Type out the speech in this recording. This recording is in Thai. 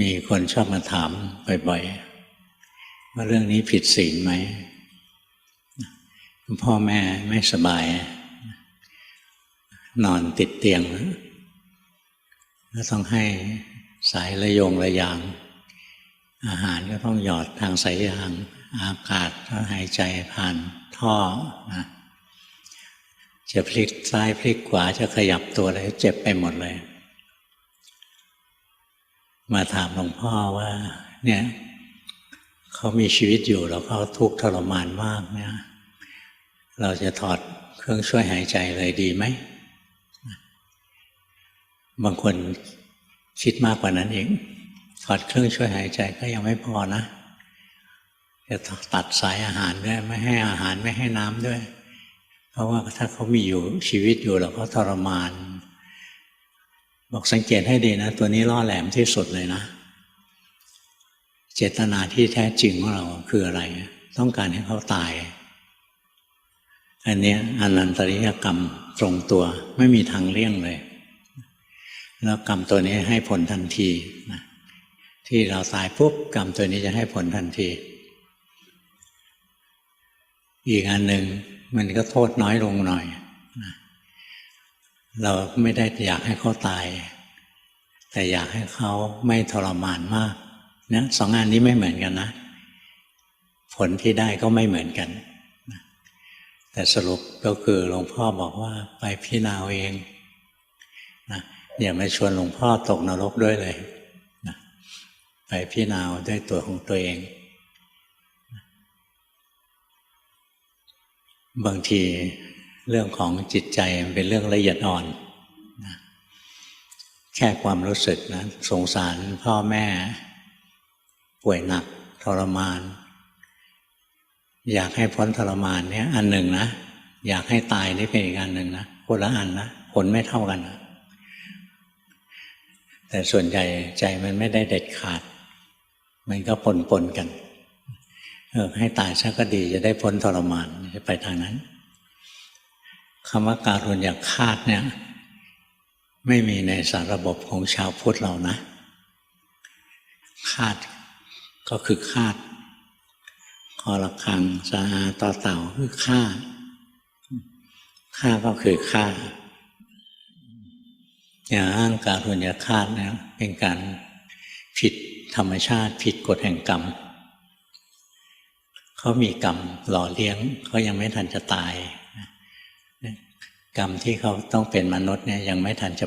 มีคนชอบมาถามบ่อยๆว่าเรื่องนี้ผิดศีลไหมพ่อแม่ไม่สบาย นอนติดเตียงก็ต้องให้สายระยงระยาง อาหารก็ต้องหยอดทางสายยาง อากาศก็หายใจผ่านท่อนะจะพลิกซ้ายพลิกขวาจะขยับตัวอะไรเจ็บไปหมดเลย มาถามหลวงพ่อว่า เนี่ยเขามีชีวิตอยู่แล้วเขาทุกข์ทรมานมากเนี่ยเราจะถอดเครื่องช่วยหายใจเลยดีไหม บางคนคิดมากกว่านั้นเองถอดเครื่องช่วยหายใจก็ยังไม่พอนะจะตัดสายอาหารด้วย ไม่ให้อาหารไม่ให้น้ำด้วย เพราะว่าถ้าเขามีอยู่ชีวิตอยู่แล้วเขาทรมาน บอกสังเกตให้ดีนะ ตัวนี้ล่อแหลมที่สุดเลยนะ เจตนาที่แท้จริงของเราคืออะไร ต้องการให้เขาตาย อันนี้อนันตริยกรรมตรงตัวไม่มีทางเลี่ยงเลย แล้วกรรมตัวนี้ให้ผลทันทีนะที่เราตายปุ๊บกรรมตัวนี้จะให้ผลทันที อีกอันหนึ่งมันก็โทษน้อยลงหน่อยนะ เราไม่ได้อยากให้เขาตาย แต่อยากให้เขาไม่ทรมานมากเนี่ยสองงานนี้ไม่เหมือนกันนะ ผลที่ได้ก็ไม่เหมือนกัน แต่สรุปก็คือหลวงพ่อบอกว่าไปพิจารณาเองนะอย่ามาชวนหลวงพ่อตกนรกด้วยเลยนะไปพิจารณาด้วยตัวของตัวเอง บางที เรื่องของจิตใจมันเป็นเรื่องละเอียดอ่อนนะแค่ความรู้สึกนะสงสารพ่อแม่ ป่วยหนักทรมาน อยากให้พ้นทรมานเนี่ยอันหนึ่งนะ อยากให้ตายนี่เป็นอีกอันหนึ่งนะคนละอันนะผลไม่เท่ากันนะแต่ส่วนใหญ่ใจมันไม่ได้เด็ดขาด มันก็ปนปนกันเออให้ตายซะก็ดีจะได้พ้นทรมานจะไปทางนั้น คำว่าการุณอยากคาดเนี่ย ไม่มีในสารระบบของชาวพุทธเรานะ คาดก็คือคาดคอละคังสาอาต่อเต่าคือฆ่าฆ่าก็คือฆ่า อย่างอ้างการุญยฆาตนะเป็นการผิดธรรมชาติผิดกฎแห่งกรรมเขามีกรรมหล่อเลี้ยงเขายังไม่ทันจะตาย กรรมที่เขาต้องเป็นมนุษย์เนี่ยยังไม่ทันจะ